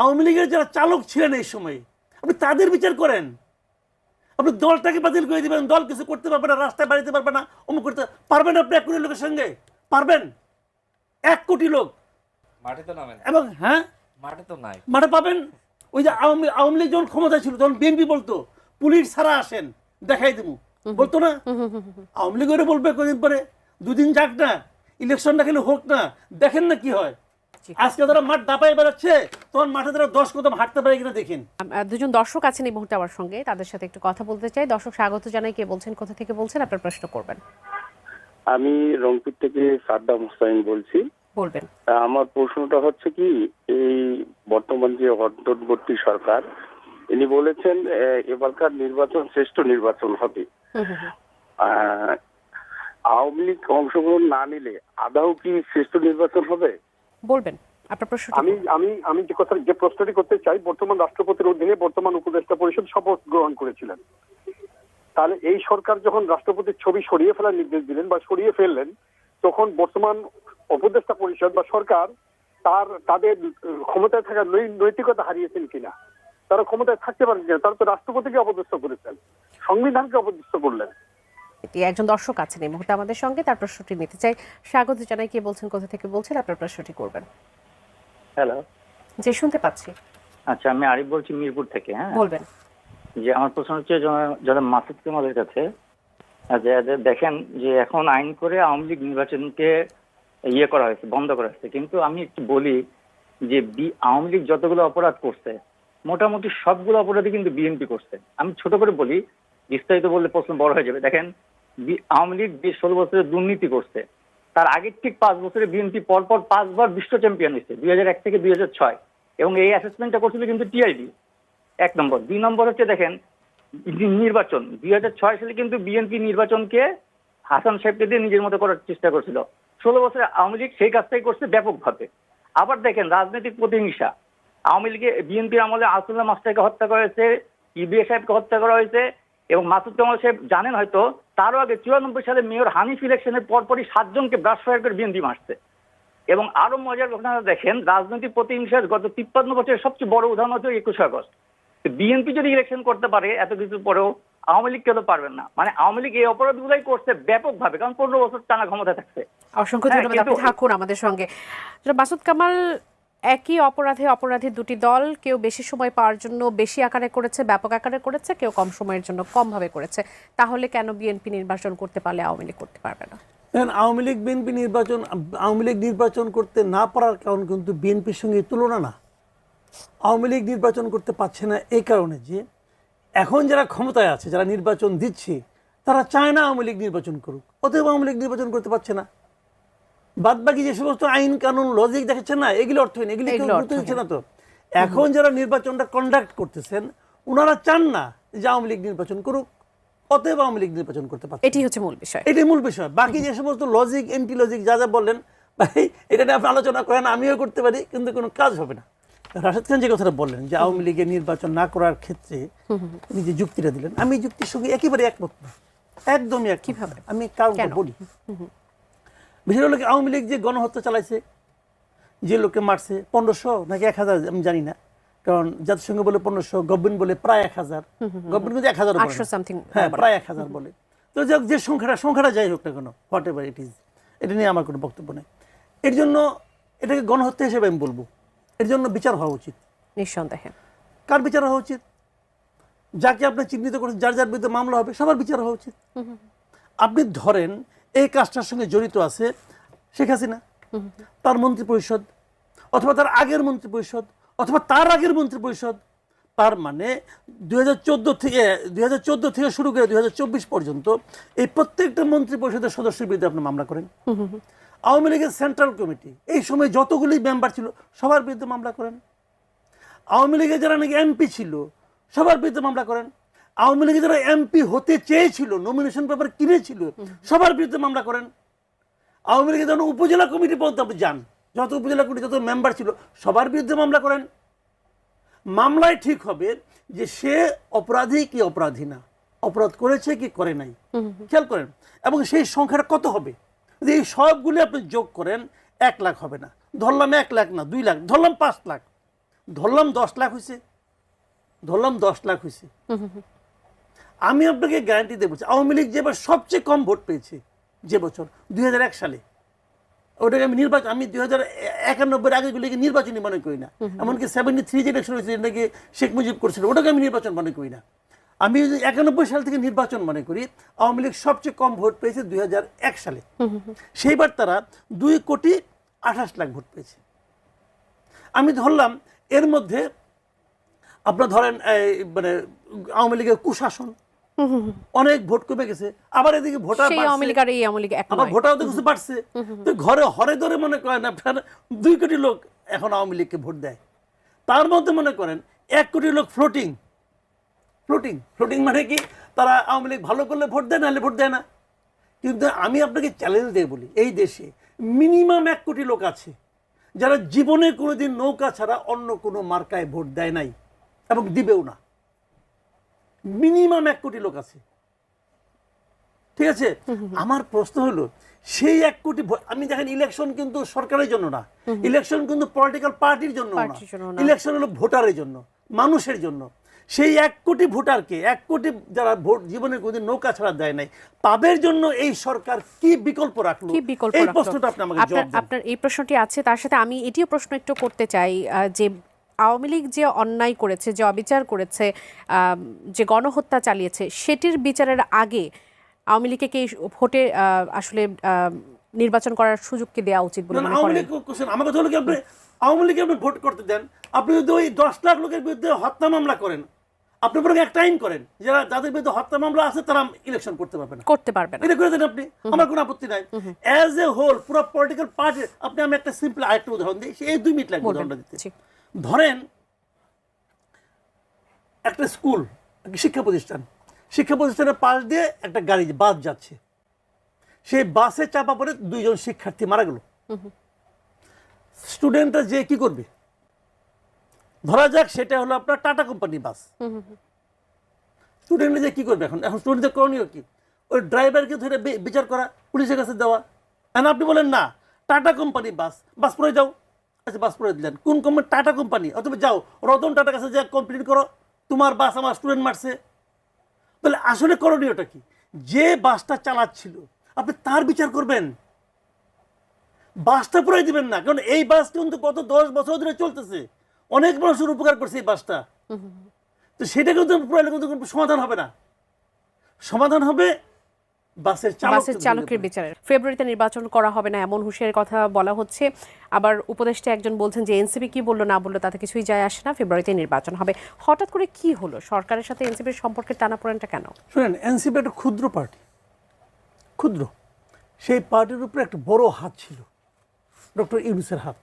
আওয়ামী লীগের যারা চালক ছিলেন এই সময় আপনি তাদের বিচার করেন। আপনি দলটাকে বাতিল করে দিবেন দল কিছু করতে পারবে না রাস্তায় বাড়িতে পারবে না অমুক করতে পারবেন আপনি এক কোটি লোকের সঙ্গে? পারবেন? এক কোটি লোক। মাঠে তো নামেন। এবং হ্যাঁ? মাঠে তো নাই। মাঠে পাবেন? ওই যে আওয়ামী আওয়ামী লীগ যখন ক্ষমতায় ছিল তখন বিএনপি বলতো পুলিশ ছাড়া আসেন দেখাই দেবো। বলতো না? আওয়ামী লীগ বলবে কদিন পরে দুদিন যাক না ইলেকশনটা খেলে হোক না দেখেন না কি হয়। আজকে তারা মাঠ দাপায় বেড়াচ্ছে তখন মাঠে তারা দশ কদম হাঁটতে পারে কিনা দেখেন। দুজন দর্শক আছেন এই মুহূর্তে আমার সঙ্গে তাদের সাথে একটু কথা বলতে চাই। দর্শক স্বাগত জানাই কে বলছেন কোথা থেকে বলছেন আপনার প্রশ্ন করবেন। আমি রংপুর থেকে সাদ্দাম হোসাইন বলছি। বলবেন। আমার প্রশ্নটা হচ্ছে কি এই বর্তমান যে অন্তর্বর্তী সরকার ইনি বলেছেন আহ, এবারকার নির্বাচন শ্রেষ্ঠ নির্বাচন হবে। আওয়ামী লীগ অংশগ্রহণ না নিলে আদাও কি শ্রেষ্ঠ নির্বাচন হবে? বলবেন আপনার প্রশ্ন আমি আমি আমি যে কথা, যে প্রশ্নটি করতে চাই, বর্তমান রাষ্ট্রপতির অধীনে বর্তমান উপদেষ্টা পরিষদ শপথ গ্রহণ করেছিলেন। তাহলে এই সরকার যখন রাষ্ট্রপতির ছবি সরিয়ে ফেলার নির্দেশ দিলেন বা সরিয়ে ফেললেন, তখন বর্তমান উপদেষ্টা পরিষদ বা সরকার তার, তাদের ক্ষমতায় থাকার নৈতিকতা হারিয়েছেন কিনা, তারা ক্ষমতায় থাকতে পারেন কিনা, তারা তো রাষ্ট্রপতিকে অপদস্থ করেছেন, সংবিধানকে অপদস্থ করলেন। এটি একজন দর্শক আছেন এই মুহূর্তে আমাদের সঙ্গে। তার প্রশ্নটি নিতে চাই। স্বাগত জানাই কে বলছেন কোথা থেকে বলছেন আপনার প্রশ্নটি করবেন। হ্যালো। যে শুনতে পাচ্ছি। আচ্ছা আমি আরিফ বলছি মিরপুর থেকে হ্যাঁ? বলবেন। যে আমার প্রশ্ন হচ্ছে যারা মাসুদ কামালের কাছে দেখেন যে এখন আইন করে আওয়ামী লীগ নির্বাচনকে ইয়ে করা হয়েছে বন্ধ করা হয়েছে। কিন্তু আমি একটু বলি যে বি- আওয়ামী লীগ যতগুলো অপরাধ করছে মোটামুটি সবগুলো অপরাধই কিন্তু বিএনপি করছে। আমি ছোট করে বলি বিস্তারিত বললে প্রশ্ন বড় হয়ে যাবে। দেখেন আওয়ামী লীগ যে ষোলো বছরের দুর্নীতি করছে। তার আগের ঠিক পাঁচ বছরে বিএনপি পরপর পাঁচবার বিশ্ব চ্যাম্পিয়ন হয়েছে, দুই হাজার এক থেকে দুই হাজার ছয়। এবং এই অ্যাসেসমেন্টটা করছিল কিন্তু টিআইবি এক নম্বর। দুই নম্বর হচ্ছে দেখেন নির্বাচন। দুই হাজার ছয় সালে কিন্তু বিএনপি নির্বাচনকে হাসান সাহেবকে দিয়ে নিজের মতো করার চেষ্টা করছিল। ষোলো বছরে আওয়ামী লীগ সেই কাজটাই করছে ব্যাপকভাবে। আবার দেখেন, রাজনৈতিক প্রতিহিংসা। আওয়ামী লীগে বিএনপির আমলে আসুল্লাহ মাস্টারকে হত্যা করা হয়েছে ইবিএ সাহেবকে হত্যা করা হয়েছে এবং মাসুদ কামাল সাহেব জানেন হয়তো তারও আগে চুরানব্বই সালে মেয়র হানিফ ইলেকশনের পরপরই সাতজনকে ব্রাশ ফায়ার করে বিএনপি মারছে। এবং আরও মজার ঘটনা দেখেন রাজনৈতিক প্রতিহিংসার গত তিপ্পান্ন বছরের সবচেয়ে বড় উদাহরণ হচ্ছে একুশে আগস্ট। বিএনপি যদি ইলেকশন করতে পারে এত কিছু পরেও আওয়ামী লীগ কেন পারবেন না। মানে আওয়ামী লীগ এই অপরাধ অপরাধগুলাই করছে ব্যাপকভাবে কারণ পনেরো বছর টানা ক্ষমতা থাকছে। অসংখ্য হ্যাঁ, ধন্যবাদ আপনি থাকুন আমাদের সঙ্গে। মাসুদ কামাল একই অপরাধে অপরাধী দুটি দল কেউ বেশি সময় পাওয়ার জন্য বেশি আকারে করেছে, ব্যাপক আকারে করেছে, কেউ কম সময়ের জন্য কম ভাবে করেছে। তাহলে কেন বিএনপি নির্বাচন করতে পারলে আওয়ামী লীগ করতে পারবে না? দেখেন, আওয়ামী লীগ বিএনপি নির্বাচন, আওয়ামী লীগ নির্বাচন করতে না পারার কারণ কিন্তু বিএনপির সঙ্গে তুলনা না। আওয়ামী লীগ নির্বাচন করতে পারছে না এই কারণে যে এখন যারা ক্ষমতায় আছে, যারা নির্বাচন দিচ্ছে, তারা চায় না আওয়ামী লীগ নির্বাচন করুক। অতএব আওয়ামী লীগ নির্বাচন করতে পারছে না। বাদ বাকি যে সমস্ত আইন কানুন লজিক দেখাচ্ছেন না এগুলো অর্থহীন এগুলি কেউ গুরুত্ব দিচ্ছে না তো। এখন যারা নির্বাচনটা কন্ডাক্ট করতেছেন ওনারা চান না যে আওয়ামী লীগ নির্বাচন করুক অতএব আওয়ামী লীগ নির্বাচন করতে পারছে এটি হচ্ছে মূল বিষয়। এটাই মূল বিষয়। বাকি যে সমস্ত লজিক এন্টি লজিক যা যা বললেন ভাই এটা নিয়ে আপনি আলোচনা করেন আমিও করতে পারি কিন্তু কোনো কাজ হবে না। রাশেদ খান যে কথাটা বললেন যে আওয়ামী লীগের নির্বাচন না করার ক্ষেত্রে উনি যে যুক্তিটা দিলেন আমি যুক্তির সঙ্গে একেবারে একমত না। একদমই এক কীভাবে? আমি কেন? বলি। বিষয় হলো কি, আওয়ামী লীগ যে গণহত্যা চালাইছে যে লোককে মারছে পনেরোশো নাকি এক হাজার আমি জানি না। কারণ জাতিসংঘ বলে পনেরোশো গভর্নমেন্ট বলে প্রায় এক হাজার। গভর্নমেন্ট কিন্তু এক হাজার 800 হ্যাঁ প্রায় এক হাজার বলে। তো যাক যে সংখ্যাটা সংখ্যাটা যাই হোক না কেন হোয়াট এভার ইট ইজ এটা নিয়ে আমার কোনো বক্তব্য নেই। এর জন্য এটাকে গণহত্যা হিসেবে আমি বলব। এর জন্য বিচার হওয়া উচিত। নিঃসন্দেহে। কার বিচার হওয়া উচিত? যাকে আপনি চিহ্নিত করেছেন যার যার বিরুদ্ধে মামলা হবে সবার বিচার হওয়া উচিত। আপনি ধরেন এই কাজটার সঙ্গে জড়িত আছে শেখ হাসিনা, তার মন্ত্রী পরিষদ অথবা তার আগের মন্ত্রী পরিষদ অথবা তার আগের মন্ত্রী পরিষদ তার মানে দু হাজার চোদ্দ থেকে, দুই হাজার চোদ্দ থেকে শুরু করে দুই হাজার চব্বিশ পর্যন্ত এই প্রত্যেকটা মন্ত্রী পরিষদের সদস্যের বিরুদ্ধে আপনি মামলা করেন। আওয়ামী লীগের সেন্ট্রাল কমিটি, এই সময় যতগুলি মেম্বার ছিল সবার বিরুদ্ধে মামলা করেন। আওয়ামী লীগের যারা নাকি এমপি ছিল সবার বিরুদ্ধে মামলা করেন। আওয়ামী লীগের যারা এমপি হতে চেয়েছিল নমিনেশন পেপার কিনেছিল সবার বিরুদ্ধে মামলা করেন। আওয়ামী লীগের যখন উপজেলা কমিটি পর্যন্ত আপনি যান যত উপজেলা কমিটি যত মেম্বার ছিল সবার বিরুদ্ধে মামলা করেন। মামলায় ঠিক হবে যে সে অপরাধী কি অপরাধী না। অপরাধ করেছে কি করে নাই। খেয়াল করেন। এবং সেই সংখ্যাটা কত হবে? যদি এই সবগুলি আপনি যোগ করেন এক লাখ হবে না। ধরলাম এক লাখ না দুই লাখ ধরলাম পাঁচ লাখ। ধরলাম দশ লাখ হয়েছে ধরলাম দশ লাখ হয়েছে আমি আপনাকে গ্যারান্টি দেবো আওয়ামী লীগ যেবার সবচেয়ে কম ভোট পেয়েছে যে বছর দুই হাজার এক সালে ওটাকে আমি নির্বাচন আমি দুই হাজার একানব্বই আগে গুলিকে নির্বাচনই মনে করি না। এমনকি সেভেন্টি থ্রি যে ইলেকশন হয়েছিল নাকি শেখ মুজিব করছিল ওটাকে আমি নির্বাচন মনে করি না। আমি যদি একানব্বই সাল থেকে নির্বাচন মনে করি আওয়ামী লীগ সবচেয়ে কম ভোট পেয়েছে দুই হাজার এক সালে। সেইবার তারা দুই কোটি আঠাশ লাখ ভোট পেয়েছে। আমি ধরলাম এর মধ্যে আপনার ধরেন মানে আওয়ামী লীগের কুশাসন অনেক ভোট কমে গেছে আবার এদিকে ভোটার সেই আওয়ামী লীগ আর এই আওয়ামী লীগ এক আবার ভোটার তো কিছু বাড়ছে। তো ঘরে হরে ধরে মনে করেন আপনার দুই কোটি লোক এখন আওয়ামী লীগকে ভোট দেয়। তার মধ্যে মনে করেন এক কোটি লোক ফ্লোটিং ফ্লোটিং ফ্লোটিং মানে কি? তারা আওয়ামী লীগ ভালো করলে ভোট দেয় নাহলে ভোট দেয় না। কিন্তু আমি আপনাকে চ্যালেঞ্জ দিয়ে বলি এই দেশে মিনিমাম এক কোটি লোক আছে যারা জীবনে কোনোদিন নৌকা ছাড়া অন্য কোনো মার্কায় ভোট দেয় নাই এবং দিবেও না। মিনিমাম এক কোটি লোক আছে। ঠিক আছে? আমার প্রশ্ন হলো সেই এক কোটি আমি দেখেন ইলেকশন কিন্তু সরকারের জন্য না। ইলেকশন কিন্তু পলিটিক্যাল পার্টির জন্য না। ইলেকশন হলো ভোটারের জন্য মানুষের জন্য। সেই এক কোটি ভোটারকে এক কোটি যারা ভোট জীবনে কোনোদিন নৌকা ছাড়া দেয় নাই তাদের জন্য এই সরকার কি বিকল্প রাখল? কি বিকল্প এই প্রশ্নটা আপনি আমাকে আপনার এই প্রশ্নটি আছে তার সাথে আমি এটিও প্রশ্ন একটু করতে চাই যে আওয়ামী লীগ যে অন্যায় করেছে যে অবিচার করেছে যে গণহত্যা চালিয়েছে সেটির বিচারের আগে আওয়ামী লীগকে কি ভোটে আসলে নির্বাচন করার সুযোগ কি দেওয়া উচিত বলে মনে আওয়ামী করেন? লীগ আমার কথা হলো কি আপনি আওয়ামী লীগকে আপনি ভোট করতে দেন। আপনি যদি ওই দশ লাখ লোকের বিরুদ্ধে হত্যা মামলা করেন আপনি বরং একটা আইন করেন যারা যাদের বিরুদ্ধে হত্যা মামলা আছে তারা ইলেকশন করতে পারবে না। করতে পারবে না। এটা করে দেন আপনি। আমার কোনো আপত্তি নাই। অ্যাজ এ হোল পুরো পলিটিক্যাল পার্টি আপনি আমি একটা সিম্পল আরেকটা উদাহরণ দিই। এই দুই মিনিট লাগবে। উদাহরণটা দিতে। ধরেন, একটা স্কুল শিক্ষা প্রতিষ্ঠান। শিক্ষা প্রতিষ্ঠানের পাশ দিয়ে একটা গাড়ি, বাস যাচ্ছে। সেই বাসে চাপা পড়ে দুইজন শিক্ষার্থী মারা গেল। স্টুডেন্টরা যে কি করবে? ধরা যাক সেটা হলো আপনার টাটা কোম্পানি বাস। স্টুডেন্টরা যে কি করবে এখন? এখন স্টুডেন্টদের করণীয় কি? ওই ড্রাইভারকে ধরে বিচার করা, পুলিশের কাছে দেওয়া। এখন আপনি বলেন, না, টাটা কোম্পানি বাস বাস পরে যাও। আচ্ছা বাস পরে দিলেন। কোন কোম্পানি টাটা কোম্পানি অথবা যাও রতন টাটার কাছে যা কমপ্লিট করো তোমার বাস আমার স্টুডেন্ট মারছে। তাহলে আসলে করণীয়টা কি? যে বাসটা চালাচ্ছিল আপনি তার বিচার করবেন। বাসটা পুরাই দিবেন না কারণ এই বাস কিন্তু গত দশ বছর ধরে চলতেছে। অনেক মানুষের উপকার করছে এই বাসটা। তো সেটা কিন্তু পুরাইলে কিন্তু কোনো সমাধান হবে না। সমাধান হবে বাসের চালকের বিচারের। ফেব্রুয়ারিতে নির্বাচন করা হবে না এমন হুঁশিয়ার কথা বলা হচ্ছে। আবার উপদেষ্টা একজন বলছেন যে এনসিপি কি বলল না বলল তাতে কিছুই যায় আসে না ফেব্রুয়ারিতে নির্বাচন হবে। হঠাৎ করে কি হলো? সরকারের সাথে এনসিপির সম্পর্কের টানাপোড়েনটা কেন? শুনেন এনসিপি একটা ক্ষুদ্র পার্টি। ক্ষুদ্র। সেই পার্টির উপরে একটা বড় হাত ছিল ডক্টর ইউনুসের হাত।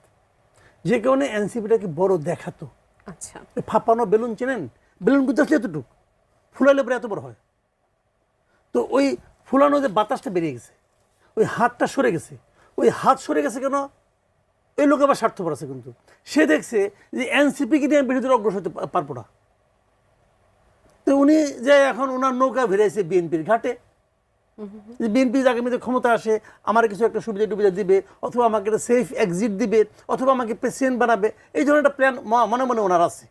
যে কারণে এনসিপিটাকে বড় দেখাতো। আচ্ছা। ফাঁপানো বেলুন চেনেন? বেলুন কিন্তু আসলে এতটুকু। ফুলালে পরে এত বড় হয়। তো ওই ফুলানো যে বাতাসটা বেরিয়ে গেছে, ওই হাতটা সরে গেছে। ওই হাত সরে গেছে কেন? এই লোক আবার স্বার্থপর আছে কিন্তু। সে দেখছে যে এনসিপিকে নিয়ে বিরোধীরা অগ্রসর হতে পারব না। তো উনি যে এখন ওনার নৌকা ভিড়াইছে বিএনপির ঘাটে, যে বিএনপি আগামীতে ক্ষমতা আসে, আমার কিছু একটা সুবিধা টুবিধা দিবে, অথবা আমাকে একটা সেফ এক্সিট দিবে, অথবা আমাকে প্রেসিডেন্ট বানাবে, এই ধরনের একটা প্ল্যান মনে মনে ওনার আছে।